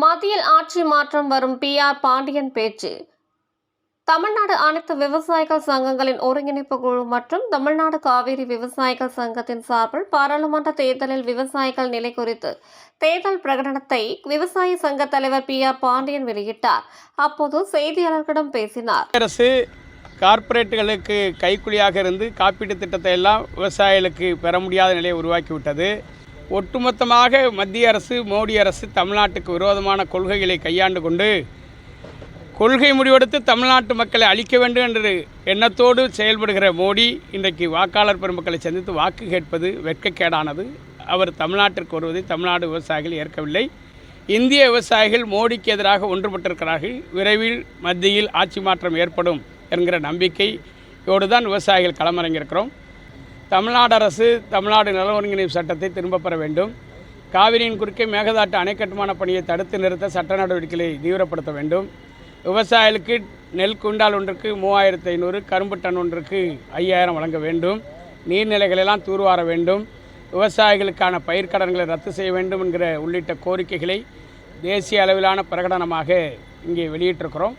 மத்தியில் ஆட்சி மாற்றம் வரும் பி ஆர் பாண்டியன் பேச்சு. தமிழ்நாடு அனைத்து விவசாயிகள் சங்கங்களின் ஒருங்கிணைப்பு குழு மற்றும் தமிழ்நாடு காவிரி விவசாயிகள் சங்கத்தின் சார்பில் பாராளுமன்ற தேர்தலில் விவசாயிகள் நிலை குறித்து தேர்தல் பிரகடனத்தை விவசாய சங்க தலைவர் பி ஆர் பாண்டியன் வெளியிட்டார். அப்போது செய்தியாளர்களிடம் பேசினார். அரசு கார்ப்பரேட்டுகளுக்கு கைக்குலியாக இருந்து காப்பீட்டு திட்டத்தை எல்லாம் விவசாயிகளுக்கு பெற முடியாத நிலையை உருவாக்கிவிட்டது. ஒட்டுமொத்தமாக மத்திய அரசு மோடி அரசு தமிழ்நாட்டுக்கு விரோதமான கொள்கைகளை கையாண்டு கொண்டு கொள்கை முடிவெடுத்து தமிழ்நாட்டு மக்களை அழிக்க வேண்டும் என்று எண்ணத்தோடு செயல்படுகிற மோடி இன்றைக்கு வாக்காளர் பெருமக்களை சந்தித்து வாக்கு கேட்பது வெட்கக்கேடானது. அவர் தமிழ்நாட்டிற்கு வருவதை தமிழ்நாடு விவசாயிகள் ஏற்கவில்லை. இந்திய விவசாயிகள் மோடிக்கு எதிராக ஒன்றுபட்டிருக்கிறார்கள். விரைவில் மத்தியில் ஆட்சி மாற்றம் ஏற்படும் என்கிற நம்பிக்கையோடு தான் விவசாயிகள் களமிறங்கியிருக்கிறோம். தமிழ்நாடு அரசு தமிழ்நாடு நல ஒருங்கிணைப்பு சட்டத்தை திரும்பப் பெற வேண்டும். காவிரியின் குறுக்கே மேகதாட்டு அணை கட்டுமான பணியை தடுத்து நிறுத்த சட்ட நடவடிக்கைகளை தீவிரப்படுத்த வேண்டும். விவசாயிகளுக்கு நெல் குண்டால் ஒன்றுக்கு மூவாயிரத்து ஐநூறு கரும்பு டன் ஒன்றுக்கு ஐயாயிரம் வழங்க வேண்டும். நீர்நிலைகளெல்லாம் தூர்வார வேண்டும். விவசாயிகளுக்கான பயிர்க்கடன்களை ரத்து செய்ய வேண்டும் என்கிற உள்ளிட்ட கோரிக்கைகளை தேசிய அளவிலான பிரகடனமாக இங்கே வெளியிட்டிருக்கிறோம்.